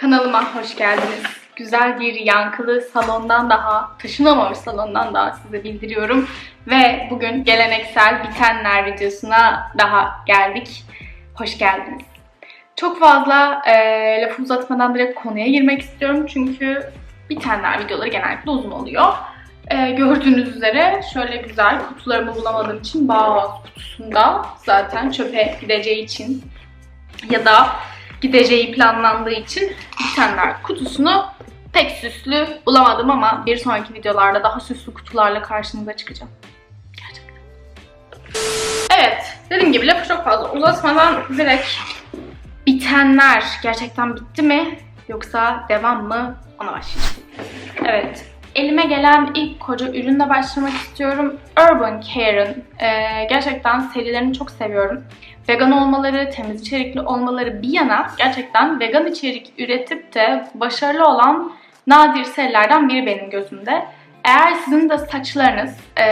Kanalıma hoş geldiniz. Güzel bir yankılı salondan daha, taşınamamış salondan daha size bildiriyorum. Ve bugün geleneksel bitenler videosuna daha geldik. Hoş geldiniz. Çok fazla e, lafı uzatmadan direkt konuya girmek istiyorum. Çünkü bitenler videoları genellikle uzun oluyor. E, gördüğünüz üzere şöyle güzel kutularımı bulamadığım için Bauhaus kutusunda zaten çöpe gideceği için ya da gideceği planlandığı için bitenler kutusunu pek süslü bulamadım ama bir sonraki videolarda daha süslü kutularla karşınıza çıkacağım. Gerçekten. Evet, dediğim gibi lafı çok fazla uzatmadan direkt bitenler gerçekten bitti mi yoksa devam mı ona başlayacağım. Evet, elime gelen ilk koca ürünle başlamak istiyorum. Urban Care'ın e, gerçekten serilerini çok seviyorum. Vegan olmaları, temiz içerikli olmaları bir yana gerçekten vegan içerik üretip de başarılı olan nadir serilerden biri benim gözümde. Eğer sizin de saçlarınız, e,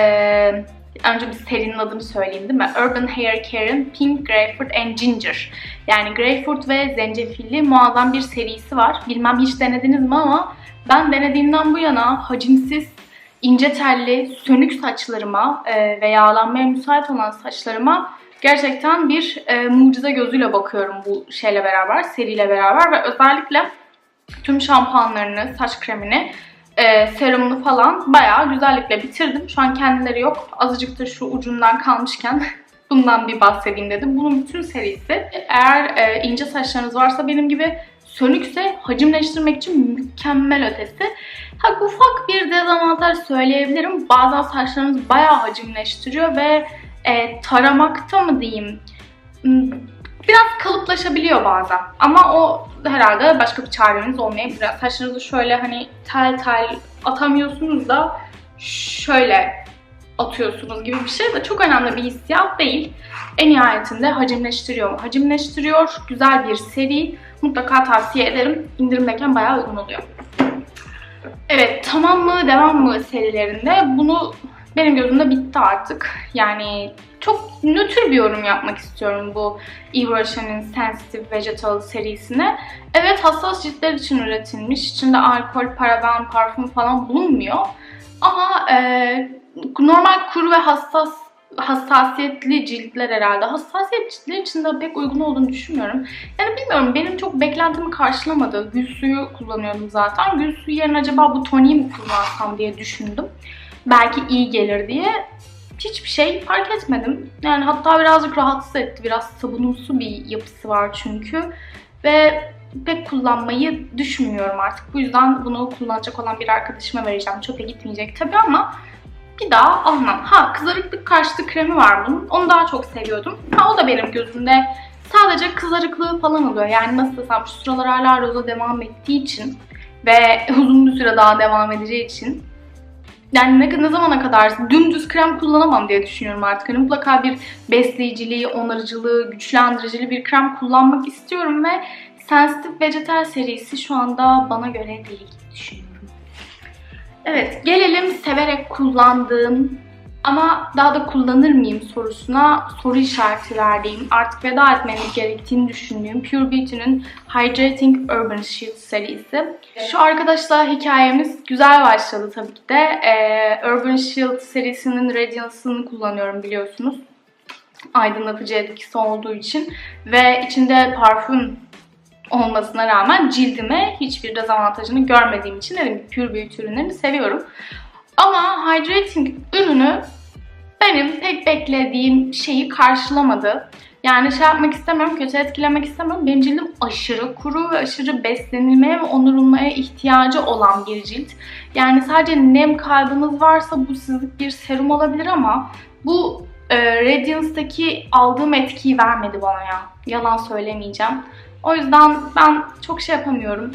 önce bir serinin adını söyleyeyim değil mi? Urban Hair Care'ın Pink, Grapefruit and Ginger. Yani grapefruit ve zencefilli muazzam bir serisi var. Bilmem hiç denediniz mi ama ben denediğimden bu yana hacimsiz, ince telli, sönük saçlarıma e, ve yağlanmaya müsait olan saçlarıma gerçekten bir e, mucize gözüyle bakıyorum bu şeyle beraber, seriyle beraber ve özellikle tüm şampuanlarını, saç kremini, e, serumunu falan bayağı güzellikle bitirdim. Şu an kendileri yok. Azıcık da şu ucundan kalmışken bundan bir bahsedeyim dedim. Bunun bütün serisi. Eğer e, ince saçlarınız varsa benim gibi sönükse hacimleştirmek için mükemmel ötesi. Ha, ufak bir dezavantaj söyleyebilirim. Bazen saçlarınız bayağı hacimleştiriyor ve e, taramakta mı diyeyim m, biraz kalıplaşabiliyor bazen. Ama o herhalde başka bir çareniz olmayabilir. Saçlarınızı şöyle hani tel tel atamıyorsunuz da şöyle atıyorsunuz gibi bir şey de çok önemli bir hissiyat değil. En nihayetinde hacimleştiriyor mu? Hacimleştiriyor. Güzel bir seri. Mutlaka tavsiye ederim. İndirimdeyken bayağı uygun oluyor. Evet, tamam mı, devam mı serilerinde bunu benim gözümde bitti artık. Yani çok nötr bir yorum yapmak istiyorum bu Eve Roche'nin Sensitive Vegetal serisine. Evet hassas ciltler için üretilmiş. İçinde alkol, paraben, parfüm falan bulunmuyor. Ama e, normal kuru ve hassas hassasiyetli ciltler herhalde. Hassasiyet ciltler için de pek uygun olduğunu düşünmüyorum. Yani bilmiyorum benim çok beklentimi karşılamadı. Gül suyu kullanıyordum zaten. Gül suyu yerine acaba bu toniği mi kullansam diye düşündüm. Belki iyi gelir diye. Hiçbir şey fark etmedim. Yani hatta birazcık rahatsız etti. Biraz sabunumsu bir yapısı var çünkü. Ve pek kullanmayı düşünmüyorum artık. Bu yüzden bunu kullanacak olan bir arkadaşıma vereceğim. Çöpe gitmeyecek tabii ama bir daha almam. Ha kızarıklık karşıtı kremi var bunun. Onu daha çok seviyordum. Ha o da benim gözümde sadece kızarıklığı falan oluyor. Yani nasıl desem şu sıralar hala roza devam ettiği için ve uzun bir süre daha devam edeceği için yani ne, ne zamana kadar dümdüz krem kullanamam diye düşünüyorum artık. Hani mutlaka bir besleyiciliği, onarıcılığı, güçlendiricili bir krem kullanmak istiyorum ve Sensitive Vegetal serisi şu anda bana göre değil düşünüyorum. Evet, gelelim severek kullandığım ama daha da kullanır mıyım sorusuna soru işareti verdiğim, artık veda etmemiz gerektiğini düşündüğüm Pure Beauty'nin Hydrating Urban Shield serisi. Şu arkadaşla hikayemiz güzel başladı tabii ki de. Ee, Urban Shield serisinin Radiance'ını kullanıyorum biliyorsunuz. Aydınlatıcı etkisi olduğu için ve içinde parfüm olmasına rağmen cildime hiçbir dezavantajını görmediğim için dedim Pure Beauty ürünlerini seviyorum. Ama Hydrating ürünü benim pek beklediğim şeyi karşılamadı. Yani şey yapmak istemiyorum, kötü etkilemek istemiyorum. Benim cildim aşırı kuru ve aşırı beslenilmeye ve onarılmaya ihtiyacı olan bir cilt. Yani sadece nem kaybınız varsa bu sizlik bir serum olabilir ama bu e, Radiance'daki aldığım etkiyi vermedi bana ya. Yalan söylemeyeceğim. O yüzden ben çok şey yapamıyorum.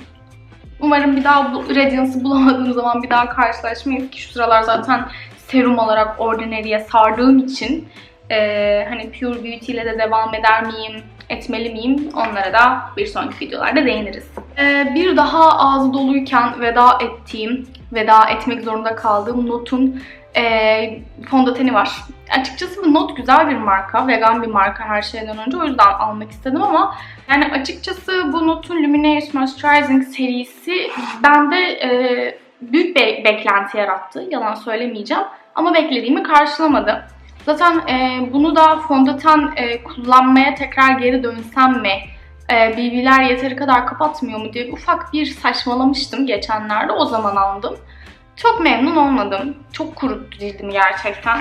Umarım bir daha bu Radiance'ı bulamadığım zaman bir daha karşılaşmayız ki şu sıralar zaten serum olarak Ordinary'e sardığım için e, hani Pure Beauty ile de devam eder miyim, etmeli miyim onlara da bir sonraki videolarda değiniriz. E, bir daha ağzı doluyken veda ettiğim, veda etmek zorunda kaldığım Not'un e, fondöteni var. Açıkçası bu Not güzel bir marka. Vegan bir marka her şeyden önce. O yüzden almak istedim ama yani açıkçası bu Not'un Luminous Moisturizing serisi bende e, büyük bir beklenti yarattı. Yalan söylemeyeceğim. Ama beklediğimi karşılamadı. Zaten e, bunu da fondöten e, kullanmaya tekrar geri dönsem mi? E, BB'ler yeteri kadar kapatmıyor mu diye ufak bir saçmalamıştım geçenlerde. O zaman aldım. Çok memnun olmadım. Çok kuruttu cildimi gerçekten.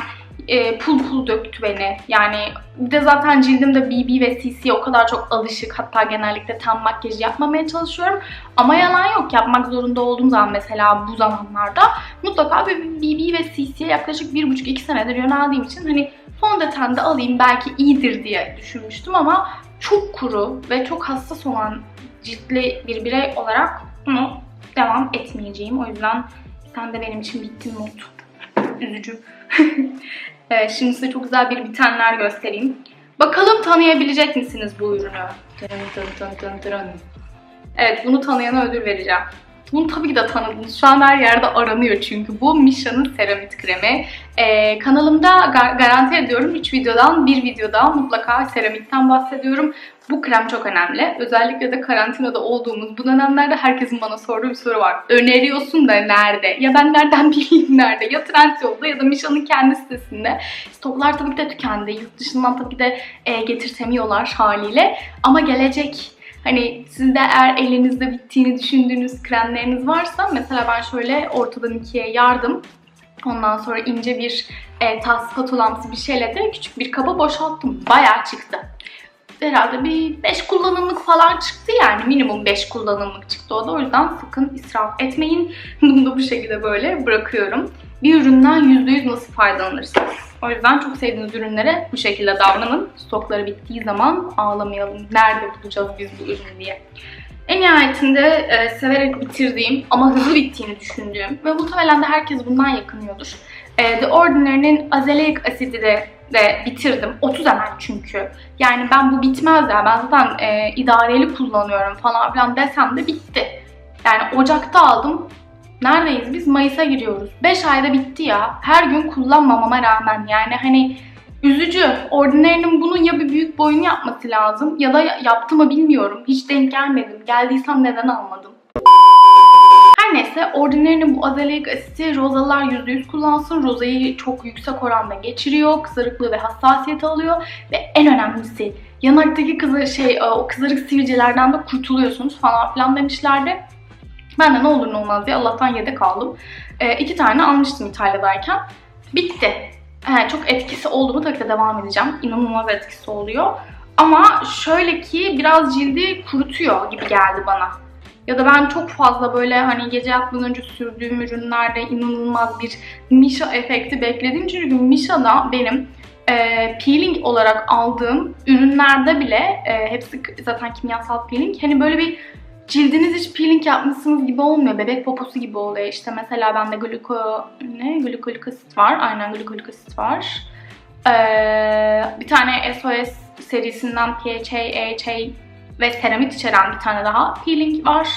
E, pul pul döktü beni. Yani bir de zaten cildimde BB ve CC'ye o kadar çok alışık. Hatta genellikle tam makyaj yapmamaya çalışıyorum. Ama yalan yok. Yapmak zorunda olduğum zaman mesela bu zamanlarda mutlaka bir BB ve CC'ye yaklaşık 1,5-2 senedir yöneldiğim için hani fondöten de alayım belki iyidir diye düşünmüştüm ama çok kuru ve çok hassas olan ciltli bir birey olarak bunu devam etmeyeceğim. O yüzden sen de benim için bittin Umut. Üzücü. evet, şimdi size çok güzel bir bitenler göstereyim. Bakalım tanıyabilecek misiniz bu ürünü? Evet, bunu tanıyana ödül vereceğim. Bunu tabii ki de tanıdınız. Şu an her yerde aranıyor çünkü. Bu Misha'nın seramit kremi. Ee, kanalımda gar- garanti ediyorum 3 videodan bir videoda mutlaka seramikten bahsediyorum. Bu krem çok önemli. Özellikle de karantinada olduğumuz bu dönemlerde herkesin bana sorduğu bir soru var. Öneriyorsun da nerede? Ya ben nereden bileyim nerede? Ya Trendyol'da ya da Misha'nın kendi sitesinde. Stoklar tabii ki de tükendi. Yurt dışından tabii ki de e, getirtemiyorlar haliyle. Ama gelecek Hani sizde eğer elinizde bittiğini düşündüğünüz kremleriniz varsa mesela ben şöyle ortadan ikiye yardım. Ondan sonra ince bir e, tas spatulamsı bir şeyle de küçük bir kaba boşalttım. Bayağı çıktı. Herhalde bir 5 kullanımlık falan çıktı yani. Minimum 5 kullanımlık çıktı o da. O yüzden sakın israf etmeyin. Bunu da bu şekilde böyle bırakıyorum. Bir üründen %100 nasıl faydalanırsınız? O yüzden çok sevdiğiniz ürünlere bu şekilde davranın. Stokları bittiği zaman ağlamayalım. Nerede bulacağız biz bu ürünü diye. En nihayetinde e, severek bitirdiğim ama hızlı bittiğini düşündüğüm ve muhtemelen de herkes bundan yakınıyordur. E, The Ordinary'nin azelaic asidi de, de bitirdim. 30 ml çünkü. Yani ben bu bitmez ya. Ben zaten e, idareli kullanıyorum falan filan desem de bitti. Yani Ocak'ta aldım. Neredeyiz biz? Mayıs'a giriyoruz. 5 ayda bitti ya. Her gün kullanmamama rağmen yani hani üzücü. Ordinary'nin bunun ya bir büyük boyunu yapması lazım ya da yaptı mı bilmiyorum. Hiç denk gelmedim. Geldiysem neden almadım? Her neyse Ordinary'nin bu azelaic asiti rozalar %100 kullansın. Rozayı çok yüksek oranda geçiriyor. Kızarıklığı ve hassasiyeti alıyor. Ve en önemlisi yanaktaki kızar şey o kızarık sivilcelerden de kurtuluyorsunuz falan filan demişlerdi. Ben de ne olur ne olmaz diye Allah'tan yedek aldım. E, iki tane almıştım İtalya'dayken. Bitti. He, çok etkisi oldu mu tabii ki de devam edeceğim. İnanılmaz etkisi oluyor. Ama şöyle ki biraz cildi kurutuyor gibi geldi bana. Ya da ben çok fazla böyle hani gece yatmadan önce sürdüğüm ürünlerde inanılmaz bir Misha efekti bekledim. Çünkü Misha'da benim e, peeling olarak aldığım ürünlerde bile e, hepsi zaten kimyasal peeling. Hani böyle bir cildiniz hiç peeling yapmışsınız gibi olmuyor. Bebek poposu gibi oluyor. İşte mesela bende gluko ne? Glikolik asit var. Aynen glikolik asit var. Ee, bir tane SOS serisinden PHA, AHA ve seramit içeren bir tane daha peeling var.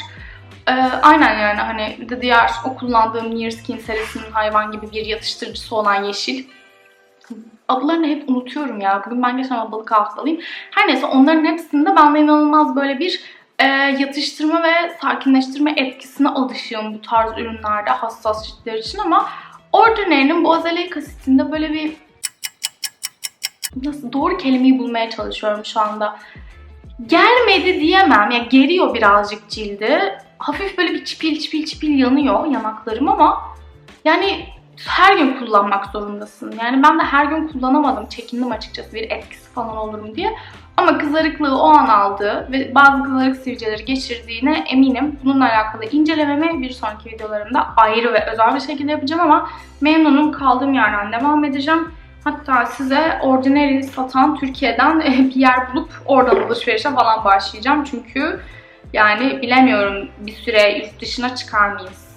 Ee, aynen yani hani de diğer o kullandığım Near Skin serisinin hayvan gibi bir yatıştırıcısı olan yeşil. Adlarını hep unutuyorum ya. Bugün ben geçen balık haftalıyım. Her neyse onların hepsinde bende inanılmaz böyle bir e, yatıştırma ve sakinleştirme etkisine alışığım bu tarz ürünlerde hassas ciltler için ama Ordinary'nin bu azelaic asitinde böyle bir nasıl doğru kelimeyi bulmaya çalışıyorum şu anda. Gelmedi diyemem. Yani geriyor birazcık cildi. Hafif böyle bir çipil çipil çipil yanıyor yanaklarım ama yani her gün kullanmak zorundasın. Yani ben de her gün kullanamadım. Çekindim açıkçası bir etkisi falan olurum diye. Ama kızarıklığı o an aldı ve bazı kızarık sivilceleri geçirdiğine eminim. Bununla alakalı incelememi bir sonraki videolarımda ayrı ve özel bir şekilde yapacağım ama memnunum kaldığım yerden devam edeceğim. Hatta size Ordinary satan Türkiye'den bir yer bulup oradan alışverişe falan başlayacağım. Çünkü yani bilemiyorum bir süre yurt dışına çıkar mıyız?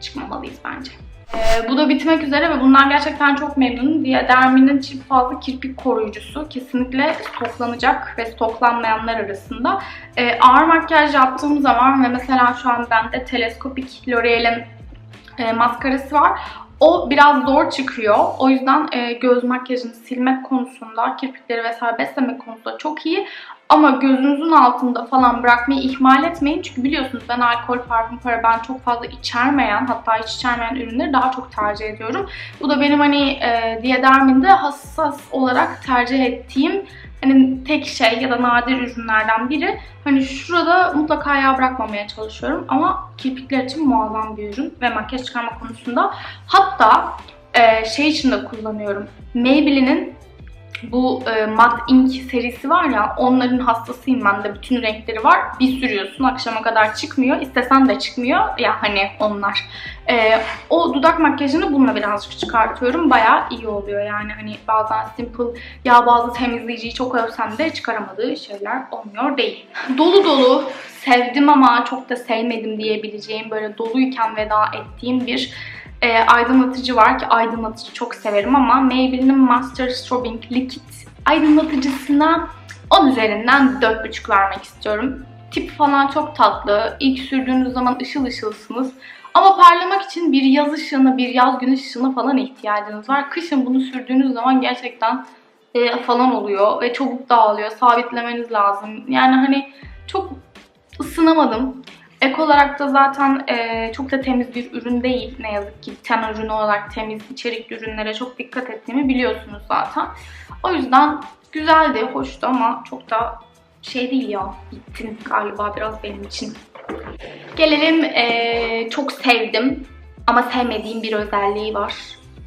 Çıkmamalıyız bence. Ee, bu da bitmek üzere ve bundan gerçekten çok memnunum. Dermi'nin çift fazla kirpik koruyucusu kesinlikle stoklanacak ve stoklanmayanlar arasında. Ee, ağır makyaj yaptığım zaman ve mesela şu an bende teleskopik L'Oreal'in e, maskarası var. O biraz zor çıkıyor. O yüzden e, göz makyajını silmek konusunda, kirpikleri vesaire beslemek konusunda çok iyi. Ama gözünüzün altında falan bırakmayı ihmal etmeyin. Çünkü biliyorsunuz ben alkol, parfüm, paraben çok fazla içermeyen, hatta hiç içermeyen ürünleri daha çok tercih ediyorum. Bu da benim hani e, Diaderminde hassas olarak tercih ettiğim hani tek şey ya da nadir ürünlerden biri. Hani şurada mutlaka yağ bırakmamaya çalışıyorum ama kirpikler için muazzam bir ürün ve makyaj çıkarma konusunda. Hatta e, şey için de kullanıyorum. Maybelline'in bu e, Matte Ink serisi var ya onların hastasıyım ben de bütün renkleri var. Bir sürüyorsun akşama kadar çıkmıyor. İstesen de çıkmıyor. Ya hani onlar. E, o dudak makyajını bununla birazcık çıkartıyorum. Baya iyi oluyor yani hani bazen simple ya bazı temizleyiciyi çok övsem de çıkaramadığı şeyler olmuyor değil. Dolu dolu sevdim ama çok da sevmedim diyebileceğim böyle doluyken veda ettiğim bir e, aydınlatıcı var ki aydınlatıcı çok severim ama Maybelline'in Master Strobing Liquid aydınlatıcısına 10 üzerinden 4,5 vermek istiyorum. Tip falan çok tatlı. İlk sürdüğünüz zaman ışıl ışılsınız. Ama parlamak için bir yaz ışığına, bir yaz güneş ışığına falan ihtiyacınız var. Kışın bunu sürdüğünüz zaman gerçekten e, falan oluyor ve çabuk dağılıyor. Sabitlemeniz lazım. Yani hani çok ısınamadım. Ek olarak da zaten e, çok da temiz bir ürün değil ne yazık ki. Ten ürünü olarak temiz içerikli ürünlere çok dikkat ettiğimi biliyorsunuz zaten. O yüzden güzeldi, hoştu ama çok da şey değil ya. Bittin galiba biraz benim için. Gelelim e, çok sevdim ama sevmediğim bir özelliği var.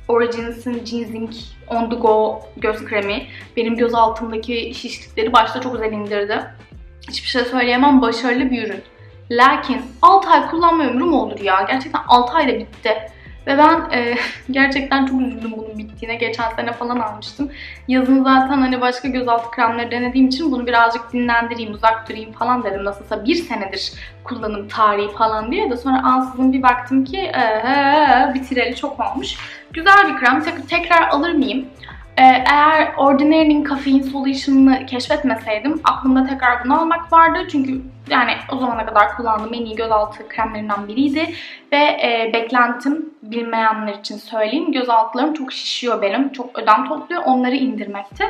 Origins'in Ginseng On The Go göz kremi benim göz altımdaki şişlikleri başta çok güzel indirdi. Hiçbir şey söyleyemem. Başarılı bir ürün. Lakin 6 ay kullanma ömrüm olur ya. Gerçekten 6 ayda bitti. Ve ben e, gerçekten çok üzüldüm bunun bittiğine. Geçen sene falan almıştım. Yazın zaten hani başka gözaltı kremleri denediğim için bunu birazcık dinlendireyim, uzak durayım falan dedim. Nasılsa bir senedir kullanım tarihi falan diye de sonra ansızın bir baktım ki ee, bitireli çok olmuş. Güzel bir krem. Tek tekrar alır mıyım? Ee, eğer Ordinary'nin Caffeine Solution'ını keşfetmeseydim aklımda tekrar bunu almak vardı. Çünkü yani o zamana kadar kullandığım en iyi gözaltı kremlerinden biriydi. Ve e, beklentim bilmeyenler için söyleyeyim. Göz altlarım çok şişiyor benim. Çok ödem topluyor. Onları indirmekte.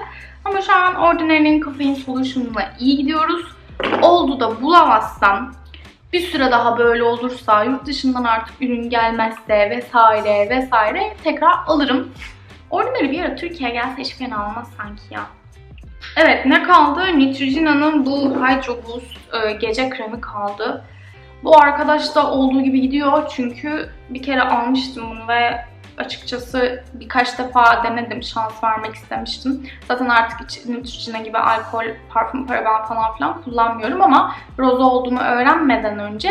Ama şu an Ordinary'nin Caffeine Solution'la iyi gidiyoruz. Oldu da bulamazsam bir süre daha böyle olursa, yurt dışından artık ürün gelmezse vesaire vesaire tekrar alırım. Ordinary bir ara Türkiye'ye gelse hiç fena olmaz sanki ya. Evet ne kaldı? Neutrogena'nın bu Hydro Boost e, gece kremi kaldı. Bu arkadaş da olduğu gibi gidiyor çünkü bir kere almıştım bunu ve açıkçası birkaç defa denedim, şans vermek istemiştim. Zaten artık hiç Neutrogena gibi alkol, parfüm, paraben falan filan kullanmıyorum ama roza olduğumu öğrenmeden önce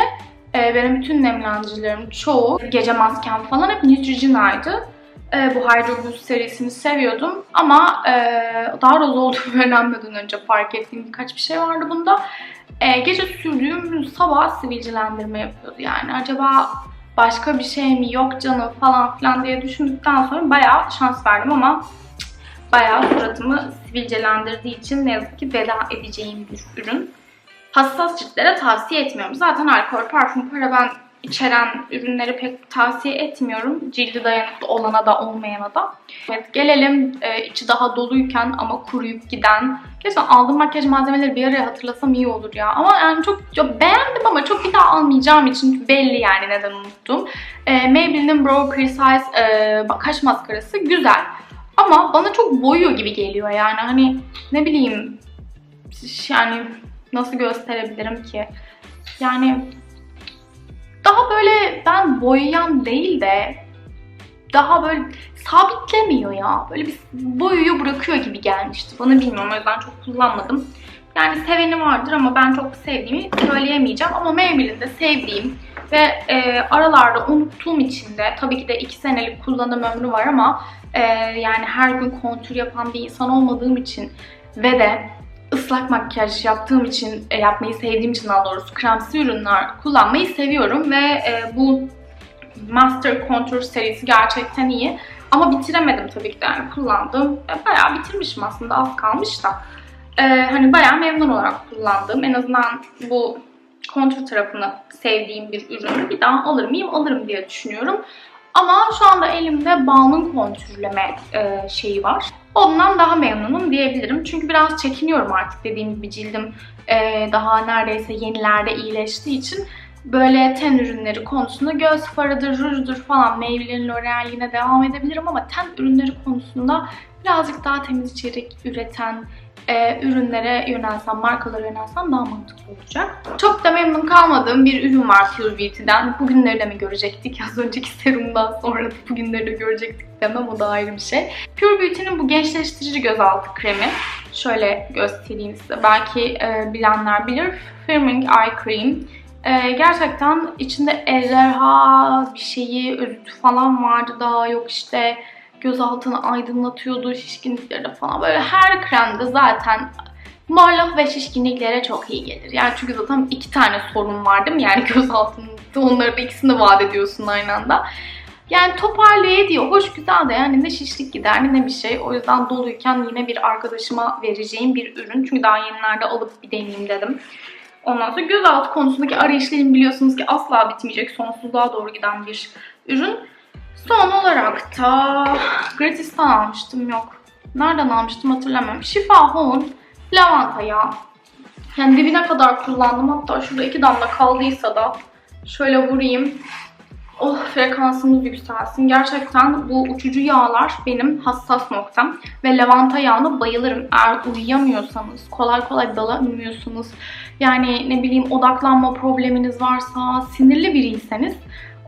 e, benim bütün nemlendiricilerim çoğu, gece maskem falan hep Neutrogena'ydı. E, bu Hydro Boost serisini seviyordum ama e, daha roz olduğumu öğrenmeden önce fark ettiğim birkaç bir şey vardı bunda. E, gece sürdüğüm sabah sivilcelendirme yapıyordu yani. Acaba başka bir şey mi yok canım falan filan diye düşündükten sonra bayağı şans verdim ama bayağı suratımı sivilcelendirdiği için ne yazık ki veda edeceğim bir ürün. Hassas ciltlere tavsiye etmiyorum. Zaten alkol, parfüm, paraben içeren ürünleri pek tavsiye etmiyorum. Cildi dayanıklı olana da olmayana da. Evet gelelim e, içi daha doluyken ama kuruyup giden. Gerçekten aldığım makyaj malzemeleri bir araya hatırlasam iyi olur ya. Ama yani çok, çok beğendim ama çok bir daha almayacağım için belli yani neden unuttum. E, Maybelline'in Brow Precise e, kaş maskarası güzel. Ama bana çok boyuyor gibi geliyor yani hani ne bileyim yani nasıl gösterebilirim ki? Yani daha böyle ben boyayan değil de daha böyle sabitlemiyor ya. Böyle bir boyuyu bırakıyor gibi gelmişti. Bana bilmiyorum o yüzden çok kullanmadım. Yani seveni vardır ama ben çok sevdiğimi söyleyemeyeceğim. Ama Maybelline'de sevdiğim ve e, aralarda unuttuğum için de tabii ki de 2 senelik kullanım ömrü var ama e, yani her gün kontür yapan bir insan olmadığım için ve de ıslak makyaj yaptığım için, e, yapmayı sevdiğim için daha doğrusu kremsi ürünler kullanmayı seviyorum ve e, bu Master Contour serisi gerçekten iyi. Ama bitiremedim tabii ki de yani kullandım. E, bayağı bitirmişim aslında az kalmış da. E, hani bayağı memnun olarak kullandım. En azından bu kontur tarafını sevdiğim bir ürün bir daha alır mıyım? Alırım diye düşünüyorum. Ama şu anda elimde balmın kontürleme e, şeyi var. Ondan daha memnunum diyebilirim. Çünkü biraz çekiniyorum artık dediğim gibi cildim e, daha neredeyse yenilerde iyileştiği için böyle ten ürünleri konusunda göz farıdır, rujdur falan Maybelline, L'Oreal devam edebilirim ama ten ürünleri konusunda birazcık daha temiz içerik üreten e, ürünlere yönelsem, markalara yönelsem daha mantıklı olacak. Çok da memnun kalmadığım bir ürün var Pure Beauty'den. Bugünleri de mi görecektik? Az önceki serumdan sonra da bugünleri de görecektik demem o da ayrı bir şey. Pure Beauty'nin bu gençleştirici gözaltı kremi. Şöyle göstereyim size. Belki e, bilenler bilir. Firming Eye Cream. E, gerçekten içinde ejderha bir şeyi, özütü falan vardı daha yok işte göz altını aydınlatıyordu şişkinliklerde falan. Böyle her kremde zaten morluk ve şişkinliklere çok iyi gelir. Yani çünkü zaten iki tane sorun var değil mi? Yani göz altında onları da ikisini vaat ediyorsun aynı anda. Yani toparlıyor diyor. Hoş güzel de yani ne şişlik gider ne bir şey. O yüzden doluyken yine bir arkadaşıma vereceğim bir ürün. Çünkü daha yenilerde alıp bir deneyeyim dedim. Ondan sonra gözaltı konusundaki arayışlarım biliyorsunuz ki asla bitmeyecek. Sonsuzluğa doğru giden bir ürün. Son olarak da gratis'ten almıştım yok. Nereden almıştım hatırlamıyorum. Şifa Home lavanta yağı. Yani dibine kadar kullandım. Hatta şurada iki damla kaldıysa da şöyle vurayım. Oh frekansımız yükselsin. Gerçekten bu uçucu yağlar benim hassas noktam. Ve lavanta yağına bayılırım. Eğer uyuyamıyorsanız, kolay kolay dalamıyorsunuz, yani ne bileyim odaklanma probleminiz varsa, sinirli biriyseniz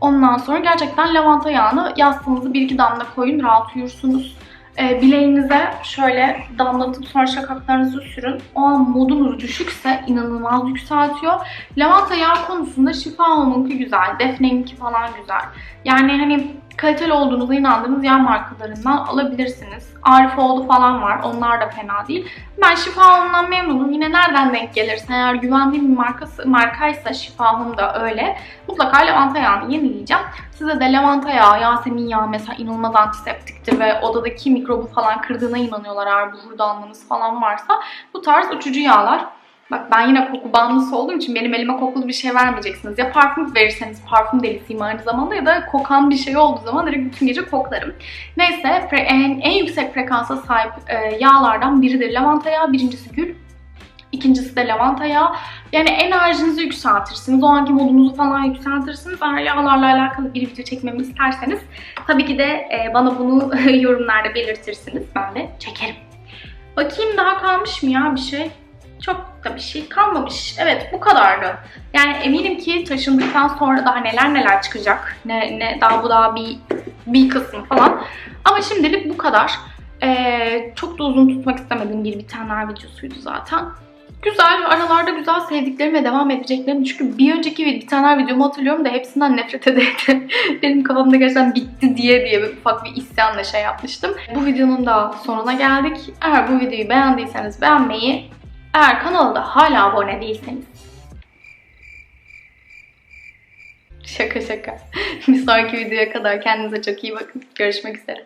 Ondan sonra gerçekten lavanta yağını yastığınızı bir iki damla koyun rahat uyursunuz. E, bileğinize şöyle damlatıp sonra şakaklarınızı sürün. O an modunuz düşükse inanılmaz yükseltiyor. Lavanta yağı konusunda şifa olmanınki güzel. Defne'ninki falan güzel. Yani hani kaliteli olduğunuza inandığınız yağ markalarından alabilirsiniz. Arifoğlu falan var. Onlar da fena değil. Ben Şifahome'dan memnunum. Yine nereden denk gelirse eğer güvendiğim bir markası, markaysa Şifahome da öyle. Mutlaka lavanta yağını yenileyeceğim. Size de lavanta yağı, yasemin yağı mesela inanılmaz antiseptiktir ve odadaki mikrobu falan kırdığına inanıyorlar eğer buhurdanlığınız falan varsa. Bu tarz uçucu yağlar Bak ben yine koku bağımlısı olduğum için benim elime kokulu bir şey vermeyeceksiniz. Ya parfüm verirseniz parfüm delisiyim aynı zamanda ya da kokan bir şey olduğu zaman direkt bütün gece koklarım. Neyse en, en yüksek frekansa sahip e, yağlardan biridir lavanta yağı. Birincisi gül. İkincisi de lavanta yağı. Yani enerjinizi yükseltirsiniz. O anki modunuzu falan yükseltirsiniz. Eğer yağlarla alakalı bir video çekmemi isterseniz tabii ki de e, bana bunu yorumlarda belirtirsiniz. Ben de çekerim. Bakayım daha kalmış mı ya bir şey? Çok da bir şey kalmamış. Evet bu kadardı. Yani eminim ki taşındıktan sonra daha neler neler çıkacak. Ne, ne daha bu daha bir bir kısmı falan. Ama şimdilik bu kadar. Ee, çok da uzun tutmak istemedim bir bitenler videosuydu zaten. Güzel, aralarda güzel sevdiklerim ve devam edeceklerim. Çünkü bir önceki bitenler videomu hatırlıyorum da hepsinden nefret ederdim. Benim kafamda gerçekten bitti diye diye bir ufak bir isyanla şey yapmıştım. Bu videonun da sonuna geldik. Eğer bu videoyu beğendiyseniz beğenmeyi, eğer kanalda hala abone değilseniz Şaka şaka. Bir sonraki videoya kadar kendinize çok iyi bakın. Görüşmek üzere.